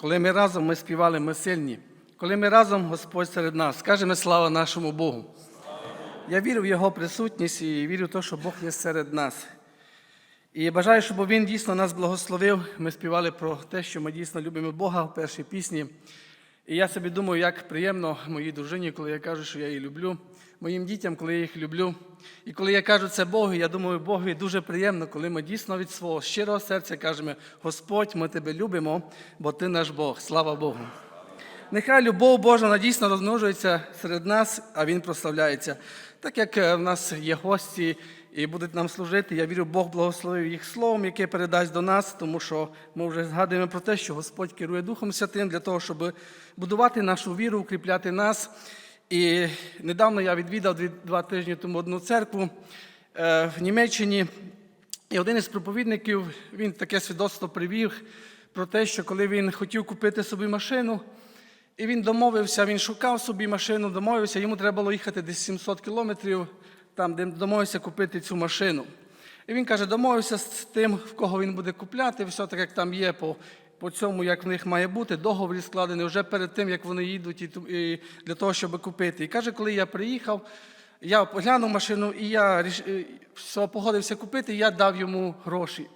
Коли ми разом ми співали, ми сильні. Коли ми разом Господь серед нас, скажемо слава нашому Богу. Я вірю в Його присутність і вірю в те, що Бог є серед нас. І бажаю, щоб Він дійсно нас благословив. Ми співали про те, що ми дійсно любимо Бога в першій пісні. І я собі думаю, як приємно моїй дружині, коли я кажу, що я її люблю, моїм дітям, коли я їх люблю. І коли я кажу це Богу, я думаю, Богові дуже приємно, коли ми дійсно від свого щирого серця кажемо: Господь, ми тебе любимо, бо ти наш Бог. Слава Богу. Нехай любов Божа вона дійсно розмножується серед нас, а Він прославляється. Так як е, в нас є гості і будуть нам служити, я вірю, Бог благословив їх словом, яке передасть до нас, тому що ми вже згадуємо про те, що Господь керує Духом Святим для того, щоб будувати нашу віру, укріпляти нас. І недавно я відвідав два тижні тому одну церкву е, в Німеччині. І один із проповідників він таке свідоцтво привів про те, що коли він хотів купити собі машину, і він домовився, він шукав собі машину, домовився, йому треба було їхати десь 700 кілометрів, там, де домовився купити цю машину. І він каже, домовився з тим, в кого він буде купляти, все так, як там є по, по цьому, як в них має бути, договір складений вже перед тим, як вони їдуть і, і для того, щоб купити. І каже, коли я приїхав, я поглянув машину, і я все, погодився купити, і я дав йому гроші.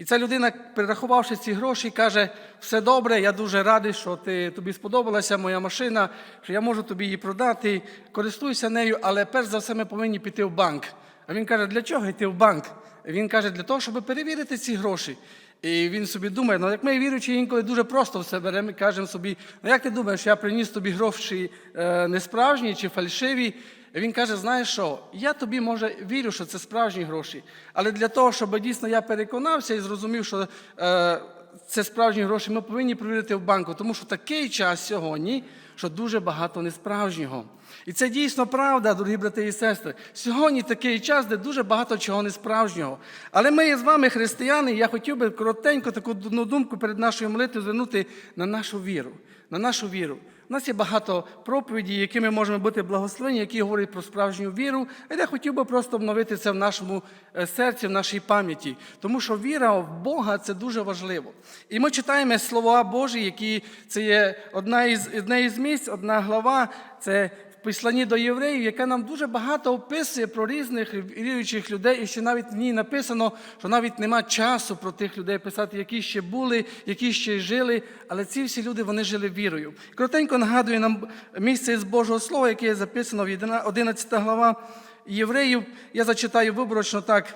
І ця людина, перерахувавши ці гроші, каже: все добре, я дуже радий, що ти, тобі сподобалася моя машина, що я можу тобі її продати, користуйся нею, але перш за все ми повинні піти в банк. А він каже, для чого йти в банк? Він каже, для того, щоб перевірити ці гроші. І він собі думає, ну як ми віруючі інколи дуже просто все беремо і кажемо собі, ну як ти думаєш, я приніс тобі гроші е, несправжні чи фальшиві? Він каже: знаєш що, я тобі може вірю, що це справжні гроші, але для того, щоб дійсно я переконався і зрозумів, що е, це справжні гроші, ми повинні перевірити в банку, тому що такий час сьогодні, що дуже багато несправжнього. І це дійсно правда, дорогі брати і сестри. Сьогодні такий час, де дуже багато чого несправжнього. Але ми з вами християни, я хотів би коротенько таку одну думку перед нашою молитвою звернути на нашу віру. На нашу віру. У нас є багато проповідей, якими можемо бути благословені, які говорять про справжню віру. І я хотів би просто обновити це в нашому е, серці, в нашій пам'яті. Тому що віра в Бога це дуже важливо. І ми читаємо слова Божі, які це є одна із одне із місць, одна глава. Це посланні до євреїв, яка нам дуже багато описує про різних віруючих людей, і ще навіть в ній написано, що навіть нема часу про тих людей писати, які ще були, які ще жили. Але ці всі люди вони жили вірою. Коротенько нагадує нам місце з Божого Слова, яке записано в 11 глава євреїв. Я зачитаю виборочно так.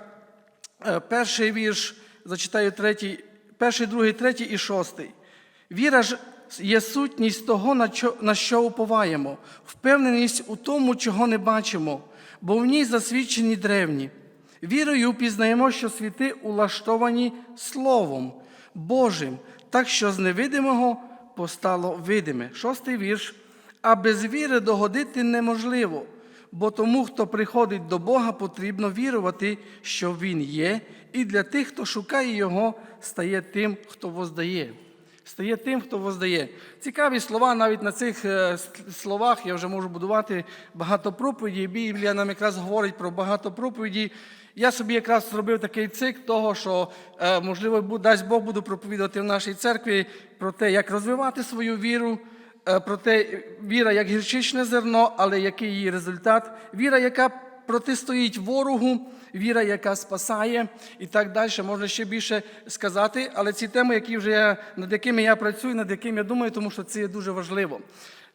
Е, Перший вірш, зачитаю третій, перший, другий, третій і шостий. Віра ж є сутність того, на що, уповаємо, впевненість у тому, чого не бачимо, бо в ній засвідчені древні. Вірою пізнаємо, що світи улаштовані Словом Божим, так що з невидимого постало видиме. Шостий вірш. А без віри догодити неможливо, бо тому, хто приходить до Бога, потрібно вірувати, що Він є, і для тих, хто шукає Його, стає тим, хто воздає. Стає тим, хто воздає. Цікаві слова, навіть на цих е, словах я вже можу будувати багато проповідей. Біблія нам якраз говорить про багато проповідей. Я собі якраз зробив такий цикл того, що, е, можливо, дасть Бог буду проповідати в нашій церкві про те, як розвивати свою віру, е, про те, віра як гірчичне зерно, але який її результат, віра, яка протистоїть ворогу, віра, яка спасає, і так далі. Можна ще більше сказати, але ці теми, які вже я, над якими я працюю, над якими я думаю, тому що це є дуже важливо.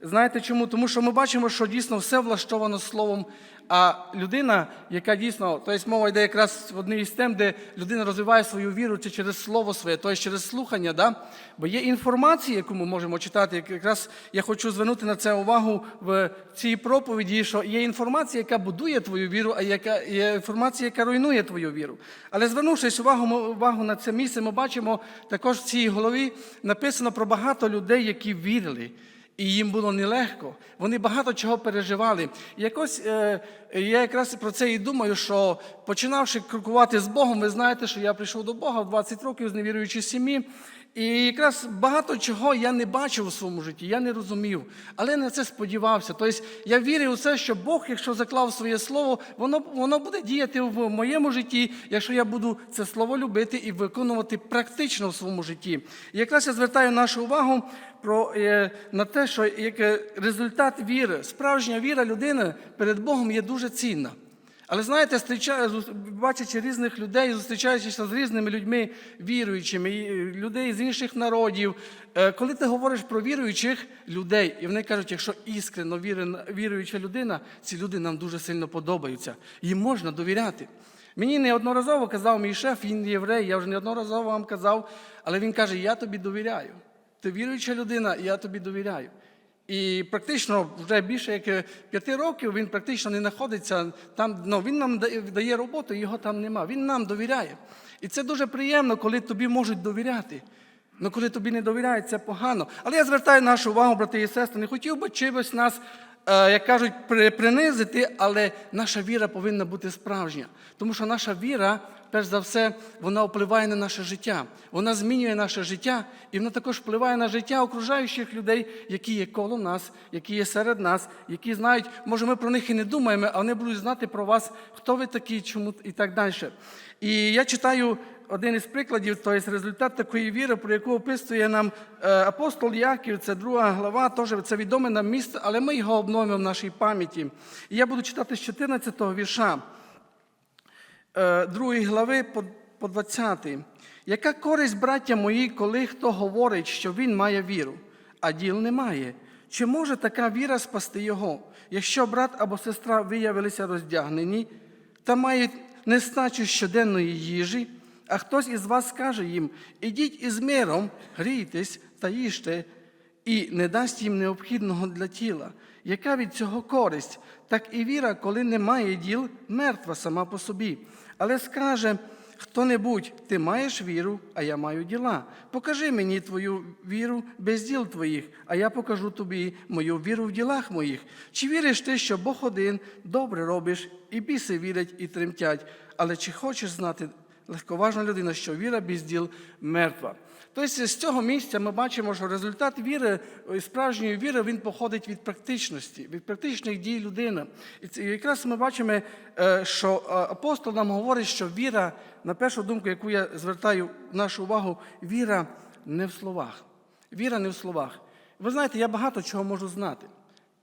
Знаєте чому? Тому що ми бачимо, що дійсно все влаштовано словом. А людина, яка дійсно, тобто мова йде якраз в одній із тем, де людина розвиває свою віру чи через слово своє, тобто через слухання, да? бо є інформація, яку ми можемо читати. Якраз я хочу звернути на це увагу в цій проповіді, що є інформація, яка будує твою віру, а яка є інформація, яка руйнує твою віру. Але звернувшись увагу, увагу на це місце, ми бачимо також в цій голові написано про багато людей, які вірили. І їм було нелегко. Вони багато чого переживали. Якось е, я якраз про це і думаю, що починавши крокувати з Богом, ви знаєте, що я прийшов до Бога в 20 років з невіруючої сім'ї. І якраз багато чого я не бачив у своєму житті, я не розумів, але на це сподівався. Тобто я вірив у це, що Бог, якщо заклав своє слово, воно, воно буде діяти в моєму житті, якщо я буду це слово любити і виконувати практично в своєму житті. І якраз я звертаю нашу увагу про, е, на те, що як е, результат віри, справжня віра людини перед Богом є дуже цінна. Але знаєте, бачачи різних людей, зустрічаючися з різними людьми, віруючими, е, людей з інших народів, е, коли ти говориш про віруючих людей, і вони кажуть, якщо іскренно віруюча людина, ці люди нам дуже сильно подобаються, їм можна довіряти. Мені неодноразово казав мій шеф, він єврей, я вже неодноразово вам казав, але він каже: Я тобі довіряю. Ти віруюча людина, я тобі довіряю. І практично вже більше як е, п'яти років він практично не знаходиться там. Ну, він нам дає- роботу, його там нема. Він нам довіряє. І це дуже приємно, коли тобі можуть довіряти. Ну, коли тобі не довіряють, це погано. Але я звертаю нашу увагу, брати і сестри, не хотів би чимось нас, е, як кажуть, при- принизити, але наша віра повинна бути справжня. Тому що наша віра, перш за все, вона впливає на наше життя. Вона змінює наше життя, і вона також впливає на життя окружаючих людей, які є коло нас, які є серед нас, які знають, може, ми про них і не думаємо, а вони будуть знати про вас, хто ви такі, чому і так далі. І я читаю один із прикладів, тобто результат такої віри, про яку описує нам е, апостол Яків, це друга глава, теж це відоме нам місце, але ми його обновимо в нашій пам'яті. І я буду читати з 14 вірша. Е, другої глави по- по 20. Яка користь, браття мої, коли хто говорить, що він має віру, а діл не має? Чи може така віра спасти його? Якщо брат або сестра виявилися роздягнені та мають нестачу щоденної їжі, а хтось із вас скаже їм: ідіть із миром, грійтесь та їжте, і не дасть їм необхідного для тіла. Яка від цього користь? Так і віра, коли немає діл, мертва сама по собі. Але скаже хто-небудь, ти маєш віру, а я маю діла. Покажи мені твою віру без діл твоїх, а я покажу тобі мою віру в ділах моїх. Чи віриш ти, що Бог один добре робиш, і біси вірять і тремтять? Але чи хочеш знати, легковажна людина, що віра без діл мертва? Тобто з цього місця ми бачимо, що результат віри, е, справжньої віри, він походить від практичності, від практичних дій людини. І якраз ми бачимо, е, що е, апостол нам говорить, що віра, на першу думку, яку я звертаю нашу увагу, віра не в словах. Віра не в словах. Ви знаєте, я багато чого можу знати.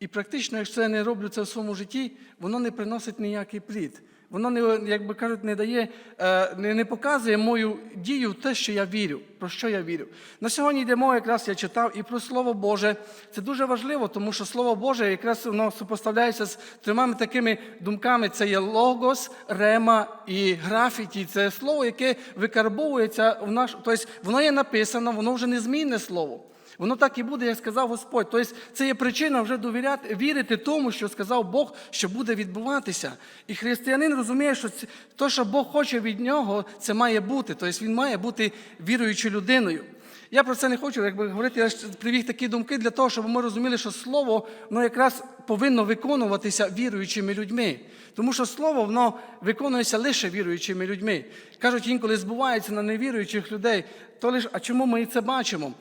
І практично, якщо я не роблю це в своєму житті, воно не приносить ніякий плід. Воно не, як би кажуть, не дає, е, не, не показує мою дію те, що я вірю, про що я вірю. На сьогодні йде мова, якраз я читав і про Слово Боже. Це дуже важливо, тому що Слово Боже якраз воно супоставляється з трьома такими думками: це є логос, рема і графіті. Це слово, яке викарбовується в наш. Тобто воно є написано, воно вже не змінне слово. Воно так і буде, як сказав Господь. Тобто це є причина вже довіряти, вірити тому, що сказав Бог, що буде відбуватися. І християнин розуміє, що те, що Бог хоче від нього, це має бути. Тобто він має бути віруючою людиною. Я про це не хочу якби, говорити, я ж привів такі думки для того, щоб ми розуміли, що слово воно якраз повинно виконуватися віруючими людьми. Тому що слово воно виконується лише віруючими людьми. Кажуть, інколи збувається на невіруючих людей. То лише, а чому ми це бачимо?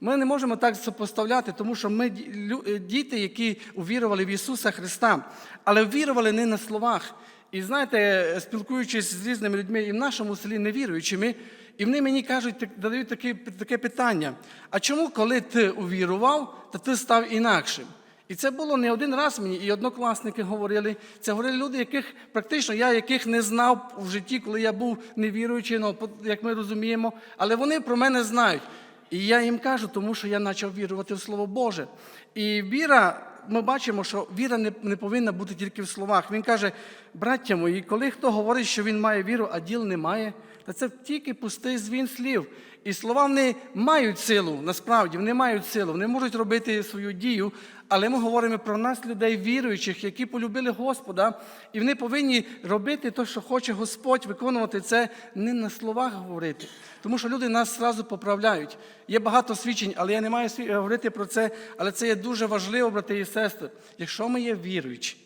Ми не можемо так сопоставляти, тому що ми е, діти, які увірували в Ісуса Христа, але вірували не на словах. І знаєте, спілкуючись з різними людьми і в нашому селі невіруючими, і вони мені кажуть, задають таке, таке питання: а чому, коли ти увірував, то ти став інакшим? І це було не один раз мені, і однокласники говорили. Це говорили люди, яких практично я яких не знав в житті, коли я був невіруючий, ну, як ми розуміємо, але вони про мене знають. І я їм кажу, тому що я почав вірувати в Слово Боже. І віра, ми бачимо, що віра не, не повинна бути тільки в словах. Він каже, браття мої, коли хто говорить, що він має віру, а діл не то це тільки пустий звін слів. І слова вони мають силу, насправді, вони мають силу, вони можуть робити свою дію, але ми говоримо про нас, людей віруючих, які полюбили Господа, і вони повинні робити те, що хоче Господь, виконувати це не на словах говорити. Тому що люди нас зразу поправляють. Є багато свідчень, але я не маю сві- говорити про це. Але це є дуже важливо, брати і сестри. Якщо ми є віруючі,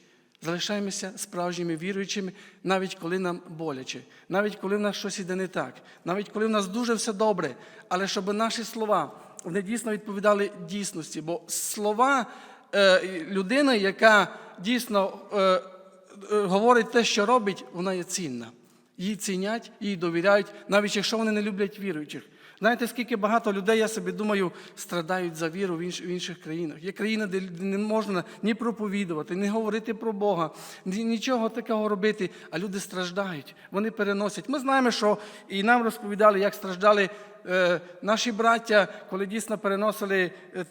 Залишаємося справжніми віруючими, навіть коли нам боляче, навіть коли в нас щось іде не так, навіть коли в нас дуже все добре, але щоб наші слова вони дійсно відповідали дійсності. Бо слова е, людини, яка дійсно е, е, говорить те, що робить, вона є цінна. Її цінять, їй довіряють, навіть якщо вони не люблять віруючих. Знаєте, скільки багато людей, я собі думаю, страдають за віру в інших країнах. Є країни, де не можна ні проповідувати, ні говорити про Бога, нічого такого робити, а люди страждають, вони переносять. Ми знаємо, що і нам розповідали, як страждали е, наші браття, коли дійсно переносили е,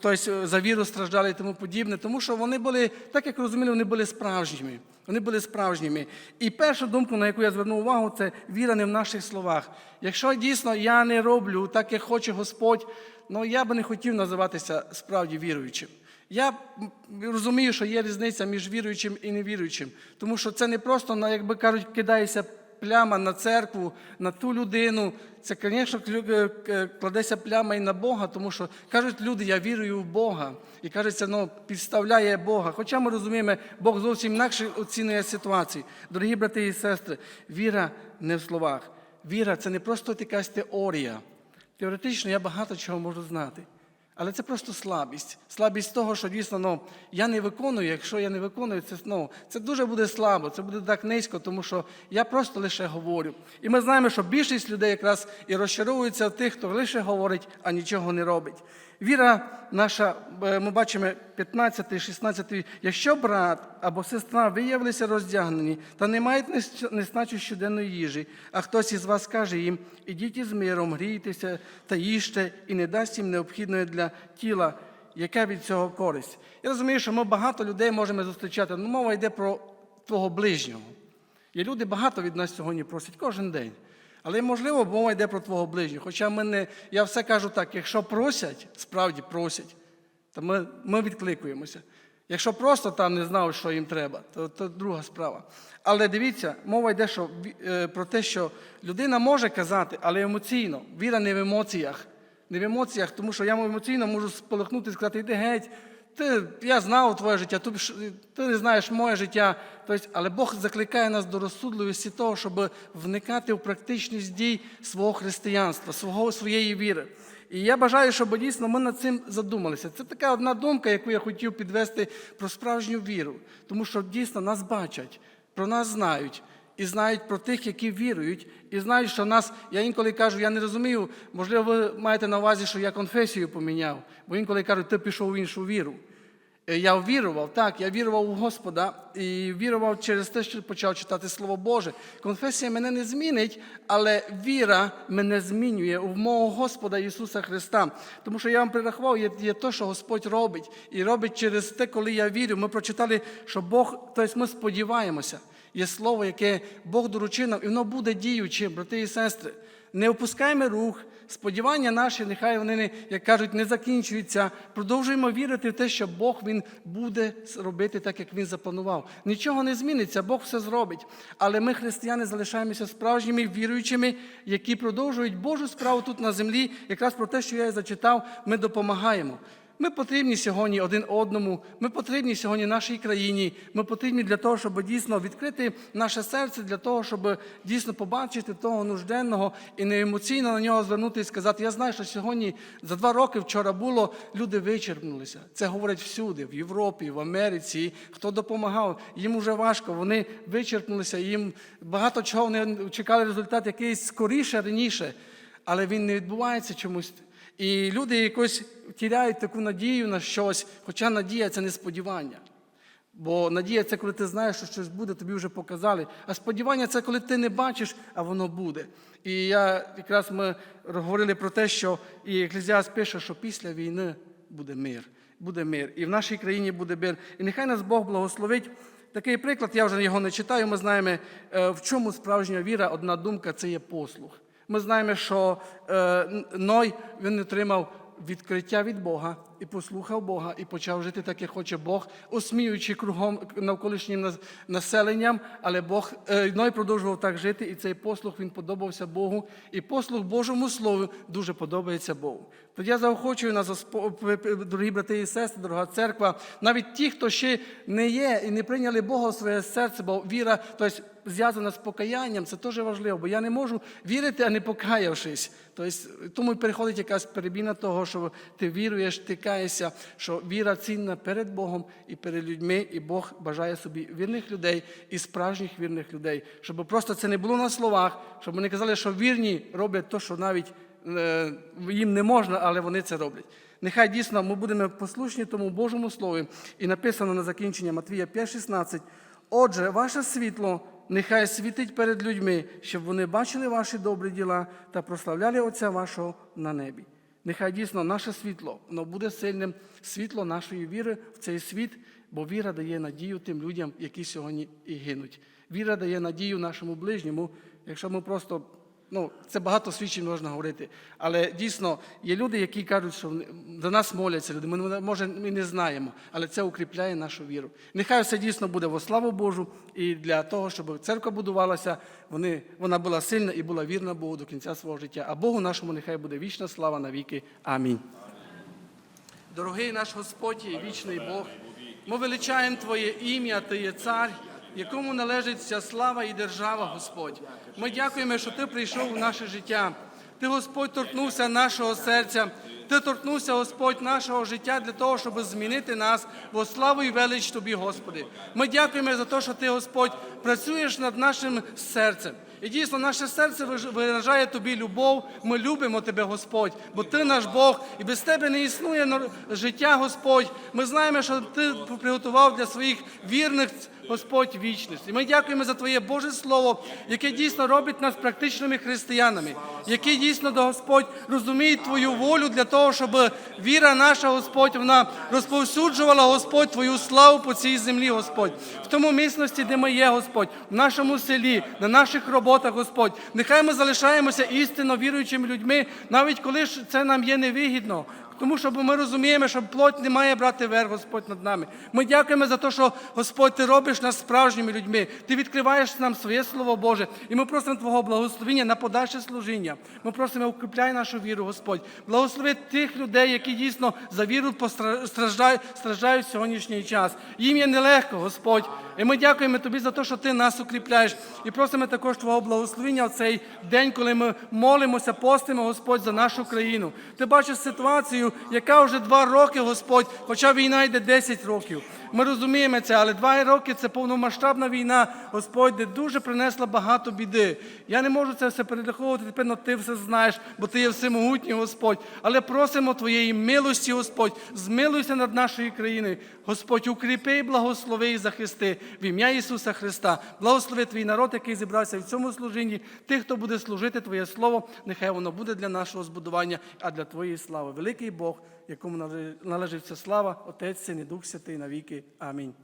тобто, за віру страждали і тому подібне, тому що вони були, так як розуміли, вони були справжніми. Вони були справжніми. І перша думка, на яку я звернув увагу, це віра не в наших словах. Якщо дійсно я не роблю так, як хоче Господь, ну я би не хотів називатися справді віруючим. Я розумію, що є різниця між віруючим і невіруючим, тому що це не просто, на, як кажуть, кидається пляма на церкву, на ту людину. Це, звісно, кладеться пляма і на Бога, тому що кажуть люди, я вірую в Бога. І кажеться, ну, підставляє Бога. Хоча ми розуміємо, Бог зовсім інакше оцінює ситуації. Дорогі брати і сестри, віра не в словах. Віра це не просто якась теорія. Теоретично я багато чого можу знати. Але це просто слабість. Слабість того, що дійсно ну, я не виконую. Якщо я не виконую, це, ну, це дуже буде слабо, це буде так низько, тому що я просто лише говорю. І ми знаємо, що більшість людей якраз і розчаровуються в тих, хто лише говорить, а нічого не робить. Віра наша, е, ми бачимо 15, 16. Якщо брат або сестра виявилися роздягнені та не мають нес- нестачу щоденної їжі, а хтось із вас каже їм, ідіть із миром, грійтеся та їжте, і не дасть їм необхідної для тіла, яка від цього користь. Я розумію, що ми багато людей можемо зустрічати, але мова йде про твого ближнього. Є люди багато від нас сьогодні просять кожен день. Але можливо, мова йде про твого ближнього. Хоча ми не, я все кажу так, якщо просять, справді просять, то ми, ми відкликуємося. Якщо просто там не знав, що їм треба, то, то друга справа. Але дивіться, мова йде що, е, про те, що людина може казати, але емоційно. Віра не в емоціях. Не в емоціях, тому що я емоційно можу сполихнути і сказати, йди геть, ти, я знав твоє життя, ти, ти не знаєш моє життя. Тобто, але Бог закликає нас до розсудливості того, щоб вникати в практичність дій свого християнства, свого, своєї віри. І я бажаю, щоб дійсно ми над цим задумалися. Це така одна думка, яку я хотів підвести про справжню віру, тому що дійсно нас бачать, про нас знають. І знають про тих, які вірують, і знають, що нас, я інколи кажу, я не розумію, можливо, ви маєте на увазі, що я конфесію поміняв, бо інколи кажуть, ти пішов в іншу віру. Е, Я вірував, так, я вірував у Господа і вірував через те, що почав читати Слово Боже. Конфесія мене не змінить, але віра мене змінює у мого Господа Ісуса Христа. Тому що я вам перерахував, є, є те, що Господь робить. І робить через те, коли я вірю. Ми прочитали, що Бог, тобто ми сподіваємося. Є слово, яке Бог доручив нам, і воно буде діючим, брати і сестри. Не опускаємо рух, сподівання наші, нехай вони, не, як кажуть, не закінчуються. Продовжуємо вірити в те, що Бог Він буде робити так, як Він запланував. Нічого не зміниться, Бог все зробить. Але ми, християни, залишаємося справжніми віруючими, які продовжують Божу справу тут на землі. Якраз про те, що я і зачитав, ми допомагаємо. Ми потрібні сьогодні один одному, ми потрібні сьогодні нашій країні. Ми потрібні для того, щоб дійсно відкрити наше серце, для того, щоб дійсно побачити того нужденного і не емоційно на нього звернути і сказати: я знаю, що сьогодні за два роки вчора було, люди вичерпнулися. Це говорять всюди, в Європі, в Америці. Хто допомагав, їм вже важко, вони вичерпнулися, їм багато чого вони чекали результат якийсь скоріше, раніше, але він не відбувається чомусь. І люди якось тіряють таку надію на щось, хоча надія це не сподівання. Бо надія це коли ти знаєш, що щось буде, тобі вже показали. А сподівання це коли ти не бачиш, а воно буде. І я якраз ми говорили про те, що і Еклезіаст пише, що після війни буде мир. Буде мир. І в нашій країні буде мир. І нехай нас Бог благословить. Такий приклад, я вже його не читаю. Ми знаємо, е, в чому справжня віра, одна думка це є послух. Ми знаємо, що е, Ной він отримав відкриття від Бога, і послухав Бога, і почав жити так, як хоче Бог, осміюючи кругом навколишнім населенням, але Бог е, Ной продовжував так жити, і цей послух він подобався Богу. І послух Божому Слову дуже подобається Богу. Тоді я заохочую нас, дорогі брати і сестри, дорога церква, навіть ті, хто ще не є і не прийняли Бога в своє серце, бо віра, тобто зв'язана з покаянням, це теж важливо, бо я не можу вірити, а не покаявшись. Тобто, тому і переходить якась перебіна того, що ти віруєш, ти каєшся, що віра цінна перед Богом і перед людьми, і Бог бажає собі вірних людей і справжніх вірних людей, щоб просто це не було на словах, щоб вони казали, що вірні роблять те, що навіть їм не можна, але вони це роблять. Нехай дійсно ми будемо послушні тому Божому Слові. І написано на закінчення Матвія 5,16. Отже, ваше світло нехай світить перед людьми, щоб вони бачили ваші добрі діла та прославляли Отця вашого на небі. Нехай дійсно наше світло воно буде сильним світло нашої віри в цей світ, бо віра дає надію тим людям, які сьогодні і гинуть. Віра дає надію нашому ближньому, якщо ми просто Ну, це багато свідчень можна говорити. Але дійсно є люди, які кажуть, що за нас моляться люди. Ми може ми не знаємо, але це укріпляє нашу віру. Нехай все дійсно буде во славу Божу, і для того, щоб церква будувалася, вони, вона була сильна і була вірна Богу до кінця свого життя. А Богу нашому нехай буде вічна слава навіки. Амінь. Дорогий наш Господь і вічний Бог, ми величаємо Твоє ім'я, Ти є цар, якому належить вся слава і держава, Господь. Ми дякуємо, що Ти прийшов в наше життя. Ти, Господь, торкнувся нашого серця. Ти торкнувся, Господь, нашого життя для того, щоб змінити нас во славу і велич Тобі, Господи. Ми дякуємо за те, що Ти, Господь, працюєш над нашим серцем. І дійсно, наше серце виражає тобі любов. Ми любимо тебе, Господь, бо ти наш Бог, і без тебе не існує життя, Господь. Ми знаємо, що ти приготував для своїх вірних, Господь, вічність. І ми дякуємо за Твоє Боже Слово, яке дійсно робить нас практичними християнами, яке дійсно до Господь розуміє Твою волю для того, щоб віра наша, Господь, вона розповсюджувала, Господь, Твою славу по цій землі, Господь. В тому місності, де ми є, Господь, в нашому селі, на наших роботах, Господь. Нехай ми залишаємося істинно віруючими людьми, навіть коли це нам є невигідно. Тому що ми розуміємо, що плоть не має брати верх, Господь над нами. Ми дякуємо за те, що Господь, Ти робиш нас справжніми людьми. Ти відкриваєш нам своє Слово Боже. І ми просимо Твого благословення на подальше служіння. Ми просимо, укріпляй нашу віру, Господь. Благослови тих людей, які дійсно за віру постра- страждають, страждають в сьогоднішній час. Їм є нелегко, Господь. І ми дякуємо Тобі за те, що Ти нас укріпляєш. І просимо також Твого благословення в цей день, коли ми молимося, постимо, Господь, за нашу країну. Ти бачиш ситуацію, яка вже два роки, Господь, хоча війна йде 10 років. Ми розуміємо це, але два роки це повномасштабна війна, Господь, де дуже принесла багато біди. Я не можу це все перераховувати, тепер но ти все знаєш, бо ти є всемогутній Господь. Але просимо Твоєї милості, Господь, змилуйся над нашою країною. Господь, укріпи, благослови і захисти в ім'я Ісуса Христа. Благослови твій народ, який зібрався в цьому служінні. Тих, хто буде служити Твоє Слово, нехай воно буде для нашого збудування, а для Твоєї слави. Великий Бог, якому належить вся слава, Отець, Син і Дух Святий навіки. Амінь.